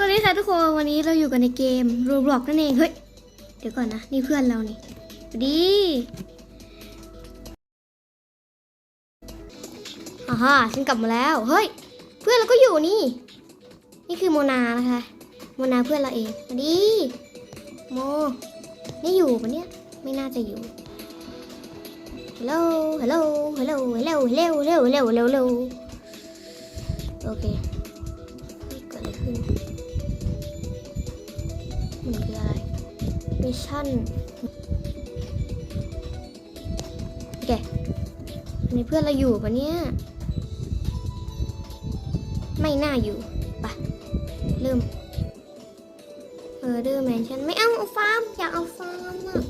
สวัสดีค่ะทุกคนวันนี้เราอยู่กันในเกม Roblox นั่นเองเฮ้ยเดี๋ยวก่อนนะ นี่เพื่อนเรานี่สวัสดีอ่าฮะฉันกลับมาแล้วเฮ้ยเพื่อนเราก็อยู่นี่ นี่คือโมนานะคะโมนาเพื่อนเราเองสวัสดีโมนี่อยู่ปะเนี่ยไม่น่าจะอยู่ฮัลโหลฮัลโหลฮัลโหลฮั มิชชั่นโอเคมีเพื่อนเราอยู่ปะเนี่ย ไม่น่าอยู่ไปะเริ่มเออเดอร์แมนชั่นไม่เอาเอาฟาร์ม อยากเอาฟาร์มอะ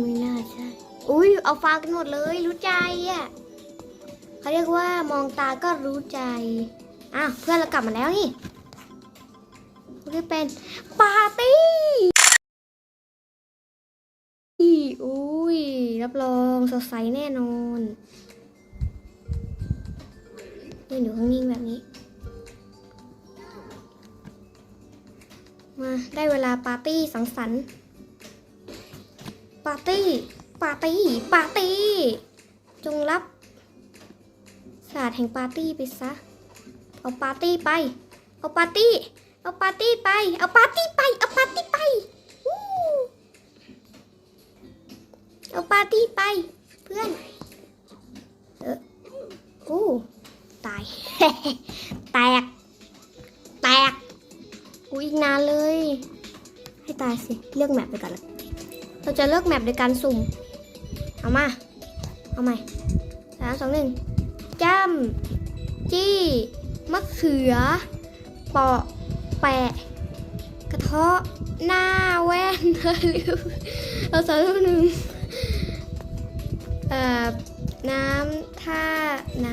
ไม่น่าใช่อุ้ยเอาฟาร์มกันหมดเลยรู้ใจอะเขาเรียกว่ามองตาก็รู้ใจอะเพื่อนเรากลับมาแล้วนี่ก็เป็นปาร์ตี้อุ้ย รับรองสดใสแน่นอนเดินอยู่ข้างนิ่งแบบนี้ มาได้เวลาปาร์ตี้สังสรรค์ ปาร์ตี้ ปาร์ตี้ ปาร์ตี้ จงรับศาสตร์แห่งปาร์ตี้ไปซะ เอาปาร์ตี้ไป เอาปาร์ตี้ เอาปาร์ตี้ไป เอาปาร์ตี้ไป เอาปาร์ตี้ สิเลือกแมปไปก่อนเราจะเลือกแมปโดยการสุ่ม เอามา เอาใหม่สามสองหนึ่งจ้ำจี้มะเขือเปาะแปะ กระเทาะหน้าแว่นเราสอนรูปหนึ่งอาบน้ำท่าไหน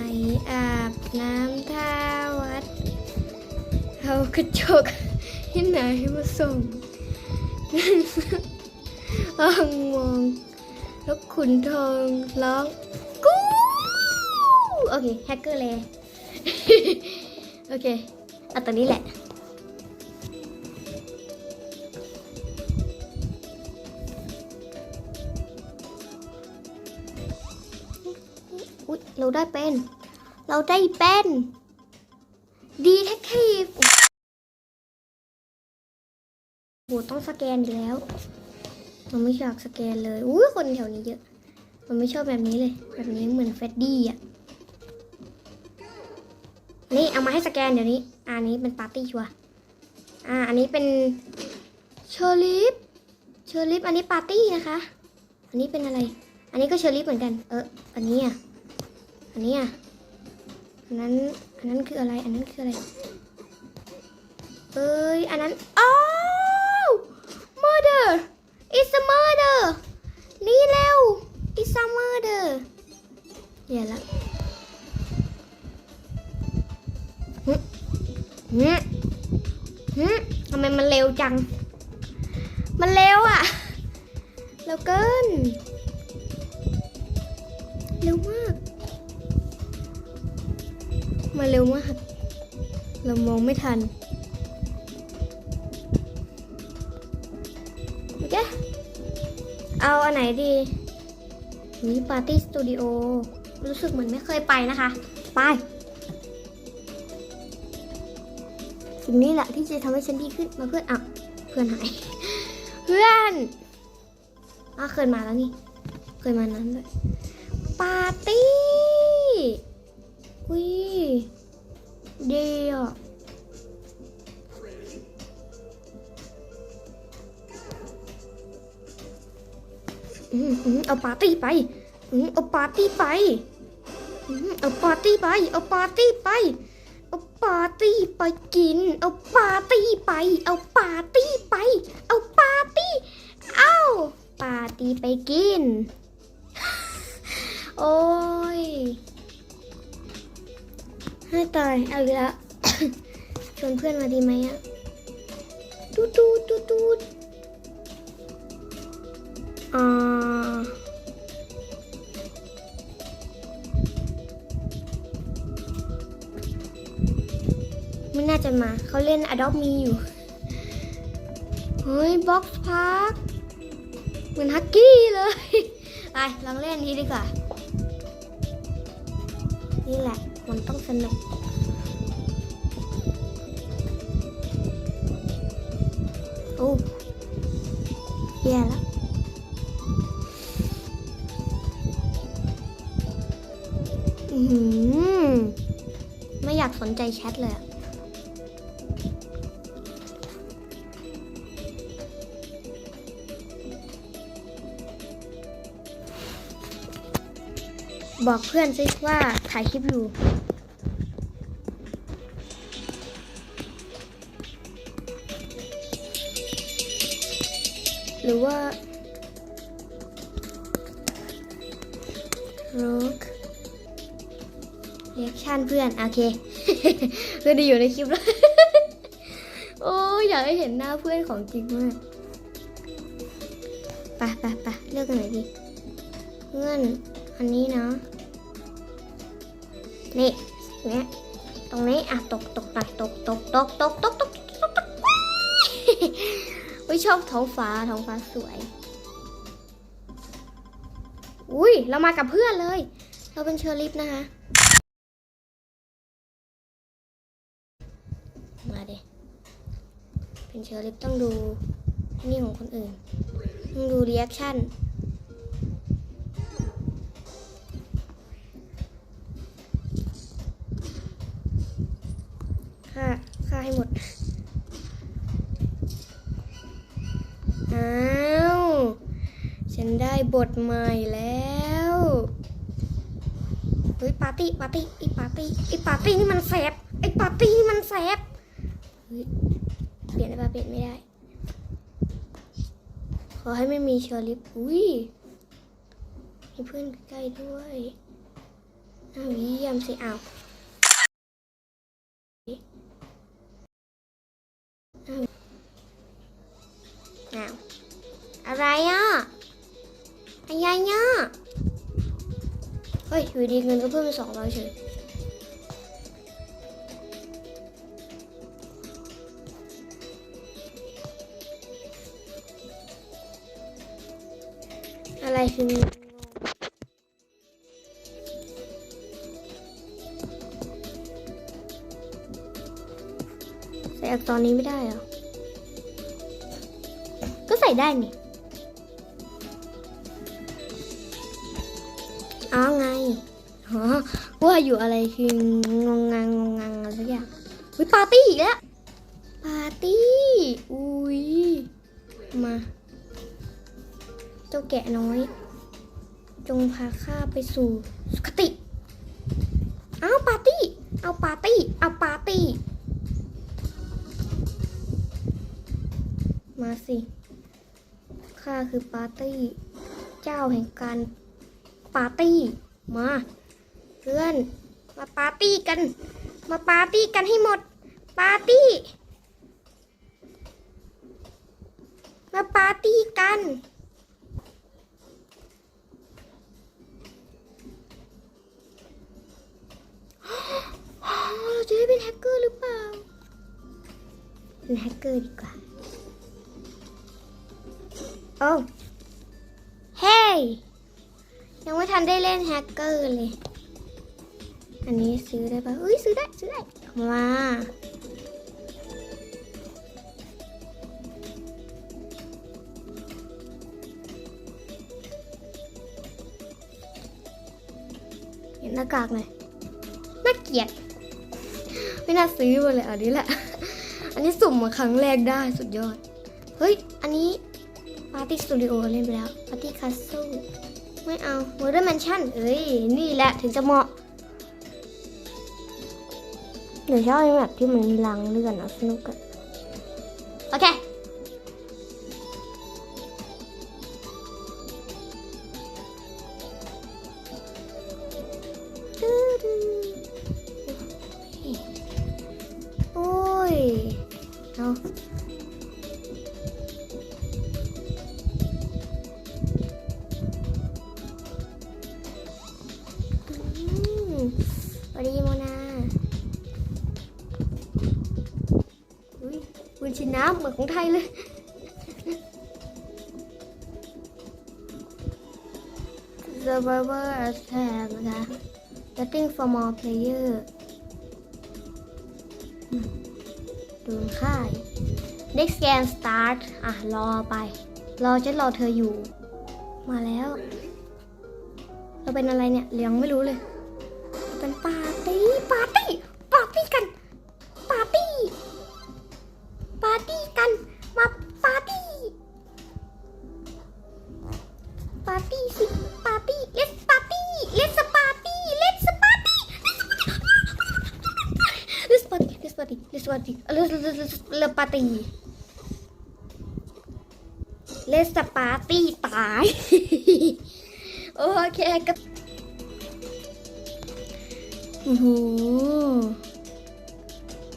อาบน้ำท่าวัด เอากระจกที่ไหนมาส่ง ลองมองแล้วขุนทองร้องกู้โอเคแฮกเกอร์เลยโอเคเอาตัวนี้แหละอุ๊ยเราได้เป็น เราได้เป็นดีเทคทีฟโหต้องสแกนอีกแล้ว เราไม่อยากสแกนเลย อุ้ยคนแถวนี้เยอะ มันไม่ชอบแบบนี้เลย แบบนี้เหมือนเฟดดี้อะ นี่เอามาให้สแกนเดี๋ยวนี้ อันนี้เป็นปาร์ตี้ชัวอ่า อันนี้เป็นเชอร์ลิฟเชอร์ลิฟอันนี้ปาร์ตี้นะคะ อันนี้เป็นอะไร อันนี้ก็เชอร์ลิฟเหมือนกัน เออ อันนี้อะ อันนี้อะ อันนั้น อันนั้นคืออะไร อันนั้นคืออะไร เอ้ย อันนั้น อ้าว murder it's a murder นี่เร็ว it's a murder เดี๋ยวละหึหึทำไมมันเร็วจัง มันเร็วอะเร็วเกิน เร็วมาก มาเร็วมาก เรามองไม่ทัน อาอันไหนดีนี่ปาร์ตี้สตูดิโอรู้สึกเหมือนไม่เคยไปนะคะ ไปสิ่งนี้แหละที่จะทำให้ฉันดีขึ้นมาเพื่อนอะเพื่อนหาย เพื่อนอะเคยมาแล้วนี่ เคยมานั้นด้วยปาร์ตี้อุ้ยดีอะ อืมอืมเอาปาร์ตี้ไปอืมเอาปาร์ตี้ไปอืมเอาปาร์ตี้ไป เอาปาร์ตี้ไป เอาปาร์ตี้ไปกิน เอาปาร์ตี้ไป เอาปาร์ตี้ไป เอาปาร์ตี้ เอาปาร์ตี้ไปกิน โอ้ยให้ตาย เอาอีกแล้วชวนเพื่อนมาดีไหมอะตูดตูดตู จะมา เขาเล่น Adopt Me อยู่ เฮ้ย Box Park เหมือนฮักกี้เลย ไปลองเล่นนี้ดีกว่า นี่แหละ มันต้องสนุกโอ้แย่แล้วอือหือไม่อยากสนใจแชทเลยอะ บอกเพื่อนซิว่าถ่ายคลิปอยู่ หรือว่าโรกเรียกชันเพื่อน โอเค เพื่อนได้อยู่ในคลิปแล้ว โอ้อยากให้เห็นหน้าเพื่อนของจริงมากไปไปไปเลือกกันไหนดีเพื่อน อันนี้นะนี่เนี่ยตรงนี้อะตกตกตกตกตกตกตกตกตกตกตกอุ้ยชอบท้องฟ้าท้องฟ้าสวย อุ้ยเรามากับเพื่อนเลย เราเป็นเชอร์ลิฟนะคะ มาเดเป็นเชอร์ลิฟต้องดูนี่ของคนอื่น ต้องดูรีแอคชั่น ให้หมด อ้าว ฉันได้บทใหม่แล้ว เฮ้ยปาร์ตี้ปาร์ตี้ไอปาร์ตี้ไอปาร์ตี้นี่มันแสบไอปาร์ตี้นี่มันแสบเฮ้ยเปลี่ยนได้ปะเปลี่ยนไม่ได้ ขอให้ไม่มีเชอร์ลิฟอุ้ยมีเพื่อนใกล้ด้วยอ้าวเยี่ยมสิอ้าว อ้าวอะไรอะอะไรเนี่ยเฮ้ยอยู่ดีเงินก็เพิ่มเป็นสองร้อยเฉยอะไรคือ ส่อักษรนี้ไม่ได้หรอ ก็ใส่ได้นี่อ๋อไงอ๋อว่าอยู่อะไรคืองงงงงงงังอะไรสักอย่างวิปาร์ตี้อีกแล้ว ปาร์ตี้ อุ้ย มา เจ้าแกะน้อย จงพาข้าไปสู่สุคติ เอาปาร์ตี้ เอาปาร์ตี้ เอาปาร์ตี้ มา สิข้าคือปาร์ตี้ เจ้าแห่งการปาร์ตี้ มา เพื่อน มาปาร์ตี้กัน มาปาร์ตี้กันให้หมด ปาร์ตี้ มาปาร์ตี้กันเราจะได้เป็นแฮกเกอร์หรือเปล่าเป็นแฮกเกอร์ดีกว่า อ้เฮ้ยยังไม่ทันได้เล่นแฮกเกอร์เลย อันนี้ซื้อได้ปะเอ้ยซื้อได้ซื้อได้มาเห็นหน้ากากหน่อยน่าเกลียด ไม่น่าซื้อมาเลยอันนี้แหละ อันนี้สุ่มมาครั้งแรกได้สุดยอด เฮ้ย อันนี้ ร์ตี้สตูดิโอเล่นไปแล้วปาร์ตี้คาสเซิลไม่เอาโมเดิร์นแมนชั่นเอ้ย นี่แหละถึงจะเหมาะเดี๋ยวชอบไอ้แบบที่มันมีรางเลื่อนอะสนุกอะโอเค first tab นะคะ Getting for more player ดูค่าย Next game start อะ รอไป รอจะรอเธออยู่ มาแล้ว เราเป็นอะไรเนี่ย เลี้ยงไม่รู้เลย เป็นป้า let's party let's party ตาย โอเคก็โอ้โห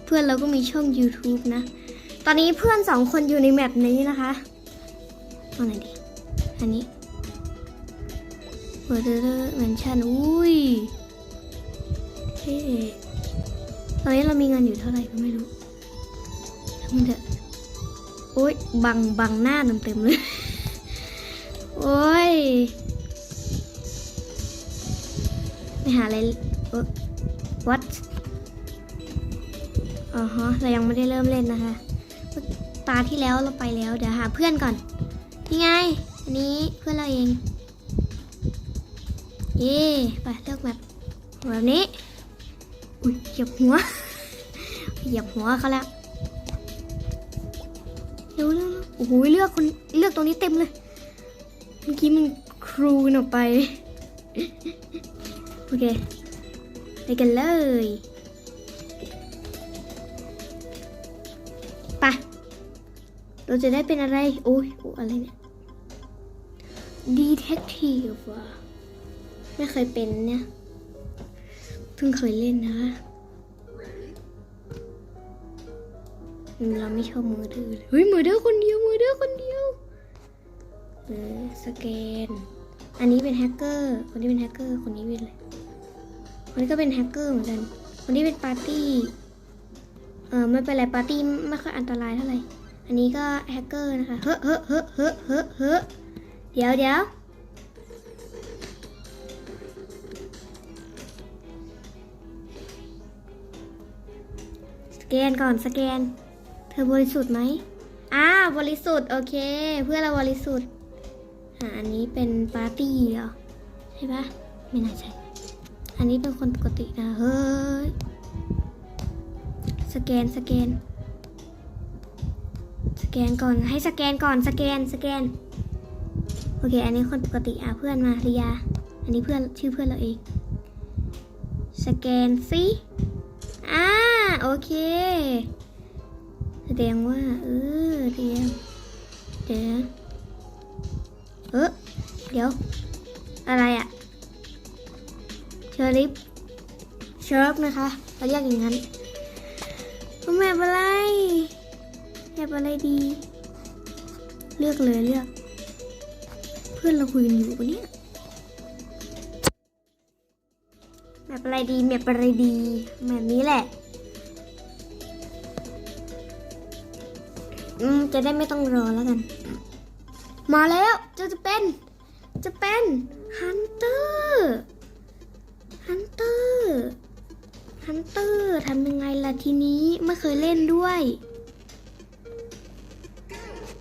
เพื่อนเราก็มีช่อง YouTube นะ ตอนนี้เพื่อนสองคนอยู่ในแมปนี้นะคะเอาไหนดีอันนี้เวอร์เดอร์แมนชั่นอุ้ยเท่ตอนนี้เรามีเงินอยู่เท่าไหร่ก็ไม่รู้ นเถอะโอ้ยบังบังหน้าเต็มๆเลย โอ้ยไปหาอะไรเออ what อ๋อฮะเรายังไม่ได้เริ่มเล่นนะคะ ตาที่แล้วเราไปแล้ว เดี๋ยวหาเพื่อนก่อน นี่ไง อันนี้เพื่อนเราเอง เย่ไปเลือกแบบแบบนี้ อุ้ยเหยียบหัว เหยียบหัวเขาแล้ว ร็วเร็วเร็วโอ้โหเลือกคนเลือกตรงนี้เต็มเลย เมื่อกี้มันครูนออกไป โอเค ไปกันเลยไปเราจะได้เป็นอะไร โอ้ยโอ้อะไรเนี่ย Detective ว่ะไม่เคยเป็นเนี่ย เพิ่งเคยเล่นนะ เราไม่ชอบมือถือเลยเฮ้ยมือเด้อคนเดียวมือเด้อคนเดียวเออสแกน อันนี้เป็นแฮกเกอร์คนนี้เป็นแฮกเกอร์คนนี้เป็นอะไรคนนี้ก็เป็นแฮกเกอร์เหมือนกันคนนี้เป็นปาร์ตี้เออไม่เป็นไรปาร์ตี้ไม่ค่อยอันตรายเท่าไหร่อันนี้ก็แฮกเกอร์นะคะเฮ้อเฮ้อเฮ้อเฮ้อเฮ้อเฮ้อเดี๋ยวเดี๋ยวสแกนก่อนสแกนเธอบริสุทธิ์ไหมอ่าบริสุทธิ์โอเค เพื่อนเราบริสุทธิ์อ่าอันนี้เป็นปาร์ตี้เหรอใช่ปะไม่น่าใช่ อันนี้เป็นคนปกตินะเฮ้ยสแกนสแกน สแกนก่อนให้สแกนก่อนสแกนสแกนโอเค อันนี้คนปกติอะเพื่อนมาริยา อันนี้เพื่อนชื่อเพื่อนเราเองสแกนสิอ่าโอเค แสดงว่า เออเดียวเดี๋ยวเออเดี๋ยว อะไรอะเชอริฟเชิร์ฟนะคะเราเรียกอย่างนั้นแมปอะไรแมปอะไรดี เลือกเลยเลือก เพื่อนเราคุยกันอยู่ปะเนี่ยแมปอะไรดีแมปอะไรดีแมปนี้แหละ จะได้ไม่ต้องรอแล้วกัน มาแล้วจะจะเป็น จะเป็นฮันเตอร์ฮันเตอร์ฮันเตอร์ทำยังไงล่ะทีนี้ไม่เคยเล่นด้วย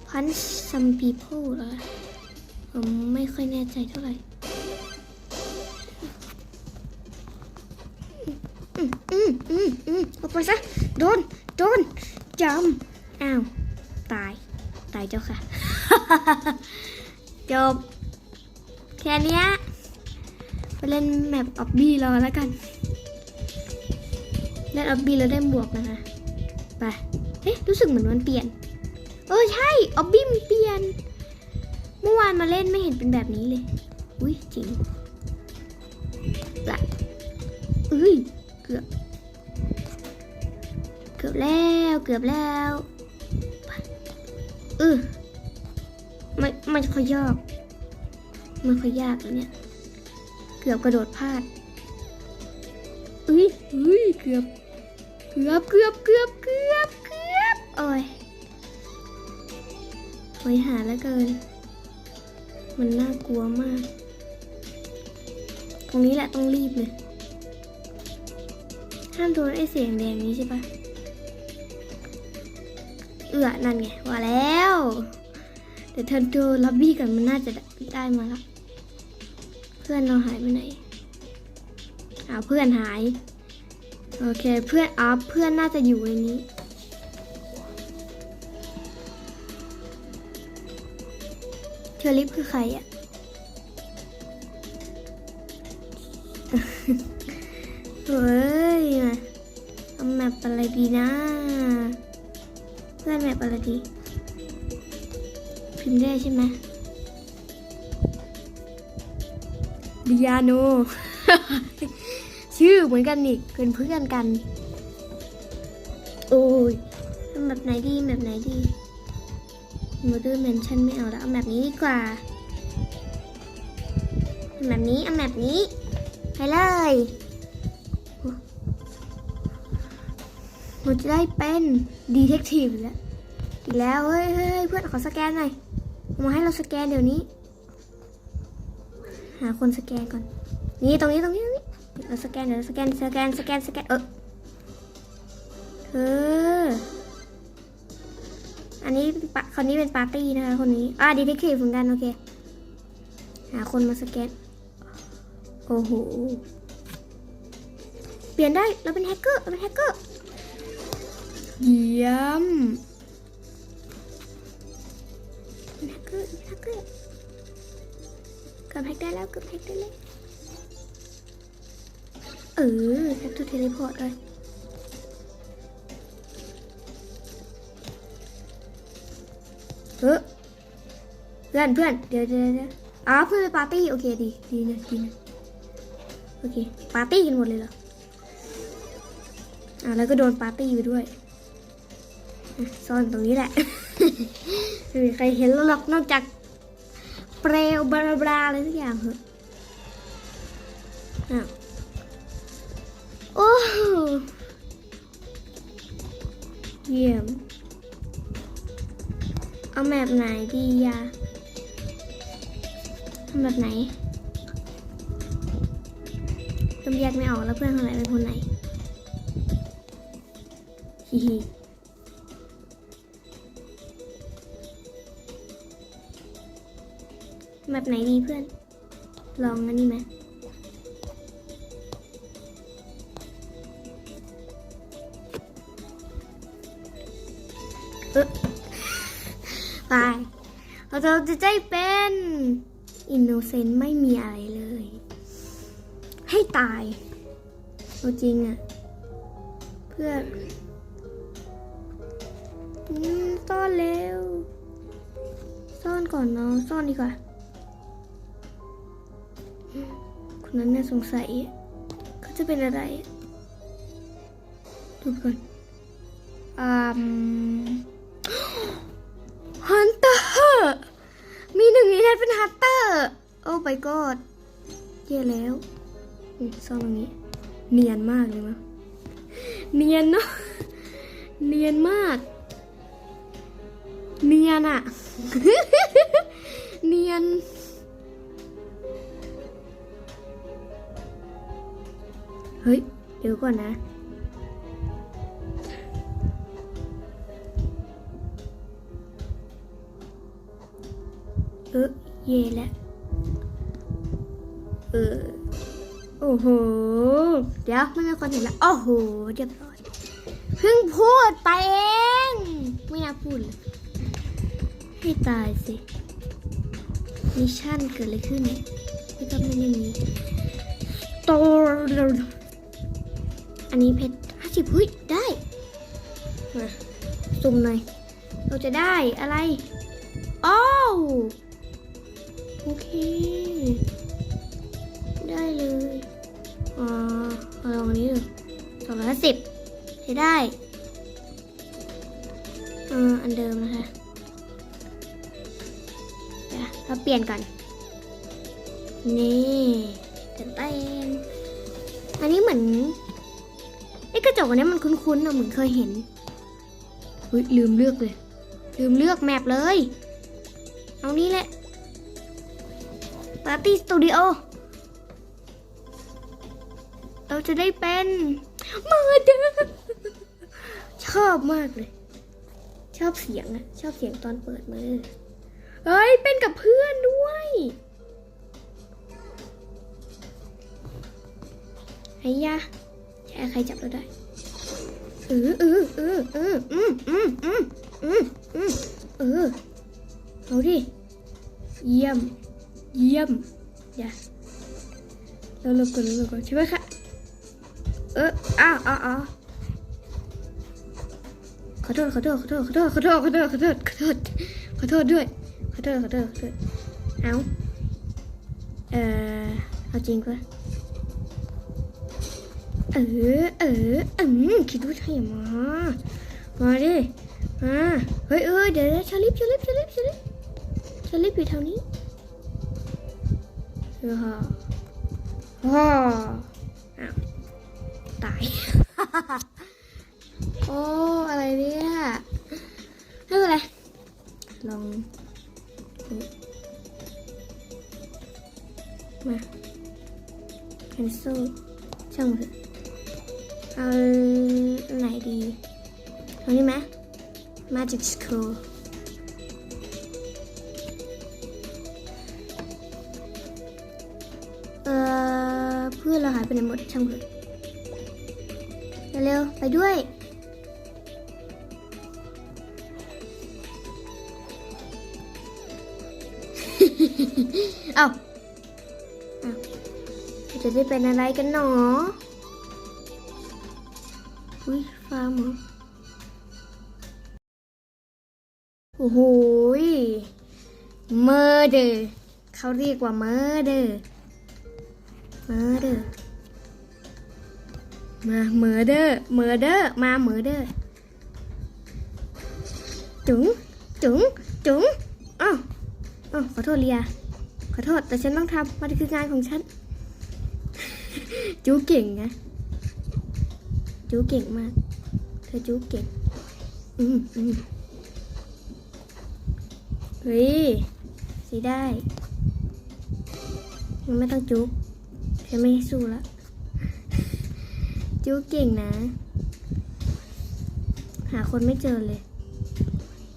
Punch some people เหรอผมไม่ค่อยแน่ใจเท่าไหร่อืมอืมอืมอืมเอาไปซะโดน โดนจำอ้าว ตาย ตายเจ้าค่ะ จบ แค่นี้ไปเล่นแมปออบบี้รอแล้วกัน เล่นออบบี้แล้วได้หมวกนะคะ ไป เอ๊ะ รู้สึกเหมือนมันเปลี่ยน เออ ใช่ ออบบี้มันเปลี่ยน เมื่อวานมาเล่นไม่เห็นเป็นแบบนี้เลย อุ้ยจริงละอุ้ย เกือบ เกือบแล้ว เกือบแล้ว ออไม่ไม่ค่อยยากไม่ค่อยยากแล้วเนี่ย เกือบกระโดดพลาดอุ้ยอุ้ยเกือบ เกือบเกือบเกือบเกือบเกือบโอ้ยหอยหาแล้วเกิน มันน่ากลัวมาก ตรงนี้แหละต้องรีบเลย ห้ามโดนไอ้เสียงแดงนี้ใช่ปะ เอื้อนั่นไงว่าแล้วเดี๋ยวเธอดูล็อบบี้กันมันน่าจะได้มาล้วเพื่อนเราหายไปไหนอ้าวเพื่อนหาย โอเคเพื่อนอ๋อเพื่อนน่าจะอยู่ในนี้เชอริฟคือใครอะเฮ้ยมาเอาแมปอะไรดีนะ พื่อนแมปอะไรดีพิมพ์ได้ใช่ไหมดิยาโน ชื่อเหมือนกันอีกเป็นเพื่อนกัน โอ้ยเอาแบบไหนดีแบบไหนดีโมเดอร์เมนชั่นไม่เอาแล้วเอาแบบนี้ดีกว่าเอาแบบนี้เอาแบบนี้ ไปเลย หนูจะได้เป็นดีเทคทีฟแล้วอีกแล้วเฮ้ยเฮ้ยเพื่อนขอสแกนหน่อยมาให้เราสแกนเดี๋ยวนี้ หาคนสแกนก่อน นี่ตรงนี้ตรงนี้ตรงนี้เราสแกนเดี๋ยวสแกนสแกนสแกนสแกนเออเอออันนี้ปะคนนี้เป็นปาร์ตี้นะคะคนนี้อ่าดีเทคทีฟเหมือนกันโอเคหาคนมาสแกนโอ้โหเปลี่ยนได้เราเป็นแฮกเกอร์เราเป็นแฮกเกอร์ เยี่ยมนแกเกอร์นแกเกอร์เกือบแฮกได้แล้วเกือบแฮกได้แล้วเออแฮกทูเทเลพอร์ตเลยเออเพื่อนเพื่อนเดี๋ยวเดี๋ยวเดี๋ยวอ๋อเพื่อนไปปาร์ตี้โอเคดีดีนะดีนะโอเคปาร์ตี้กันหมดเลยเหรออ่าแล้วก็โดนปาร์ตี้ไปด้วย ซ่อนตรงนี้แหละ ไม่มีใครเห็นเราหรอกนอกจากเปลวบลาบลาอะไรสักอย่างเหอะอ้าวโอ้เยี่ยม เอาแบบไหนดีอะทำแบบไหนเริ่มแยกไม่ออกแล้วเพื่อนคนไหนเป็นคนไหนฮิฮิ แบบไหนดีเพื่อน ลองอันนี้ไหมเออไปเราจะได้เป็นอินโนเซนต์ไม่มีอะไรเลย ให้ตายเอาจริงอะเพื่อซ่อนเร็ว ซ่อนก่อนเนาะซ่อนดีกว่า คนนั้นน่าสงสัยเขาจะเป็นอะไรดูก่อนอืมฮันเตอร์มีหนึ่งในนั้นเป็นฮันเตอร์โอ้ไปกอดเย่แล้วซ่อนตรงนี้ เนียนมากเลยมั้งเนียนเนาะเนียนมาก เนียนอะเนียน ฮ้ย เดี๋ยวก่อนนะ เออเย่แล้วเออ โอ้โห เดี๋ยวไม่มีคนเห็นแล้ว โอ้โห เรียบร้อย เพิ่งพูดไปเอง ไม่น่าพูดเลย ให้ตายสิ มิชชั่นเกิดอะไรขึ้นนี่ก็ไม่ได้มีโตอัน อันนี้เพชรห้าสิบเฮ้ยได้มาสุ่มหน่อย เราจะได้อะไรอ้าวโอเค ได้เลยอ่าเอลองอันนี้ดูสองร้อยห้าสิบใช้ได้อ่าอันเดิมนะคะเดี๋ยวเราเปลี่ยนก่อนนี่เต็มเต็มอันนี้เหมือน ไอ้กระจกอันนี้มันคุ้นๆนะเหมือนเคยเห็นเฮ้ยลืมเลือกเลย ลืมเลือกแมปเลย เอานี่แหละปาร์ตี้สตูดิโอเราจะได้เป็นมาเดอชอบมากเลย ชอบเสียงอะชอบเสียงตอนเปิดมือเฮ้ย เป็นกับเพื่อนด้วยไอ้ยะ ใช่ใครจับเราได้เออเออเออเอออืมอืมอืมอืมอืมเออเอาดิเยี่ยม เยี่ยมอย่าเราลบก่อนเราลบก่อนใช่ไหมคะเอออ้าวอ้าวอ้าวขอโทษขอโทษขอโทษขอโทษขอโทษขอโทษขอโทษขอโทษขอโทษด้วยขอโทษขอโทษขอโทษเอาเออเอาจริงปะ เออเอออืมคิดว่าใช่มา มาดิมาเฮ้ยเออเดี๋ยวเดี๋ยวชาลิฟชาลิฟชาลิฟชาลิฟชาลิฟอยู่แถวนี้เออฮ่าฮ่าตาย โอ้อะไรเนี่ยไม่เป็นไรลองมา cancel ช่างเถอะ เอาไหนดีเอานี้ไหม magic school เออเพื่อนเราหายไปไหนหมดช่างเถอะเร็วๆไปด้วยเอาเอาจะได้เป็นอะไรกันหนอ อุ้ยฟาร์มเหรอโอ้โหเมอร์เดอร์เขาเรียกว่าเมอร์เดอร์เมอร์เดอร์มาเมอร์เดอร์เมอร์เดอร์มาเมอร์เดอร์จุ๋งจุ๋งจุ๋งอ้าวอ้าวขอโทษเลียขอโทษแต่ฉันต้องทำมันคืองานของฉันจูเก่งนะ จูเก่งมาก เธอจูเก่ง อืมอืมเฮ้ยสีได้มันไม่ต้องจุ๊บฉันไม่ให้สู้ละจุ๊บเก่งนะ หาคนไม่เจอเลย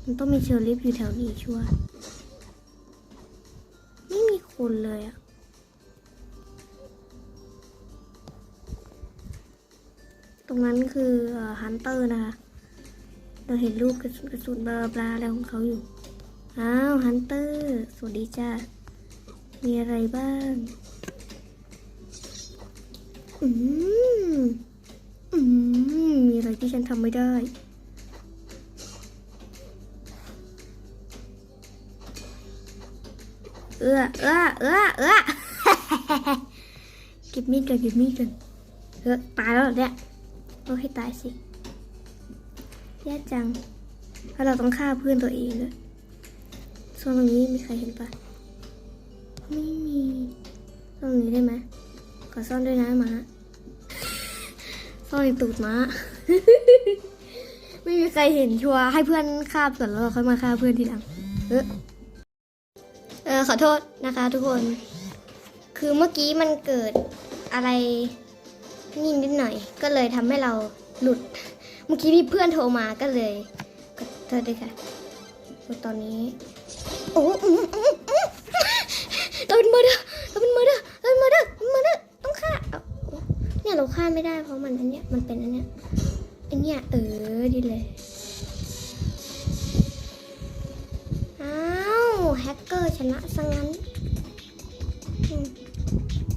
มันต้องมีเชอร์ลิฟอยู่แถวนี้ชัวร์ไม่มีคนเลยอะ รงนั้นคือฮันเตอร์นะคะ เราเห็นรูปกระสุนกระสุนบลาบลาอะไรของเขาอยู่ อ้าวฮันเตอร์ สวัสดีจ้ามีอะไรบ้าง อืม อืม มีอะไรที่ฉันทำไม่ได้เอื้อเอื้อเอื้อเอื้อเก็บมีดกันเก็บมีดกันเออตายแล้วเหรอเนี่ย เอาให้ตายสิแย่จังเพราะเราต้องฆ่าเพื่อนตัวเองด้วยส่วนตรงนี้มีใครเห็นปะไม่มีซ่อนตรงนี้ได้ไหมขอซ่อนด้วยนะหมาซ่อนในตูดหมาไม่มีใครเห็นชัวร์ให้เพื่อนฆ่าก่อนแล้วเราค่อยมาฆ่าเพื่อนทีหลังเออเออขอโทษนะคะทุกคน คือเมื่อกี้มันเกิดอะไร นี่นิดหน่อย ก็เลยทำให้เราหลุด เมื่อกี้มีเพื่อนโทรมาก็เลยขอโทษด้วยค่ะตอนนี้ โอ้อืมอืมอืมเราเป็นเมอร์เดอร์เราเป็นเมอร์เดอร์เราเป็นเมอร์เดอร์เมอร์เดอร์ต้องฆ่าเนี่ยเราฆ่าไม่ได้เพราะมันอันเนี้ยมันเป็นอันเนี้ยอันเนี้ยเออดีเลยอ้าวแฮกเกอร์ชนะซะงั้น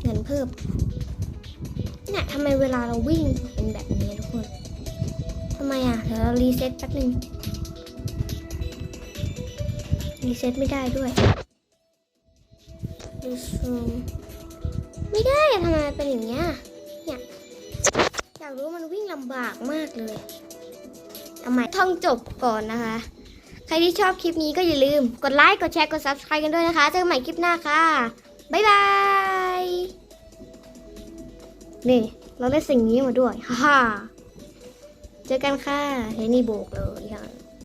เงินเพิ่ม เนี่ยทำไมเวลาเราวิ่งเป็นแบบนี้ทุกคนทำไมอะเดี๋ยวเรารีเซ็ตแป๊บนึงรีเซ็ตไม่ได้ด้วยดูซูมไม่ได้ทำไมเป็นอย่างเงี้ยเนี่ยอยากรู้มันวิ่งลำบากมากเลยทำไมท่องจบก่อนนะคะ ใครที่ชอบคลิปนี้ก็อย่าลืม กดไลค์ กดแชร์ กด subscribe กันด้วยนะคะ เจอกันใหม่คลิปหน้าค่ะ บ๊ายบาย นี่ เราได้สิ่งนี้มาด้วยฮ่าฮ่าเจอกันค่ะเฮนี่โบกเลยค่ะ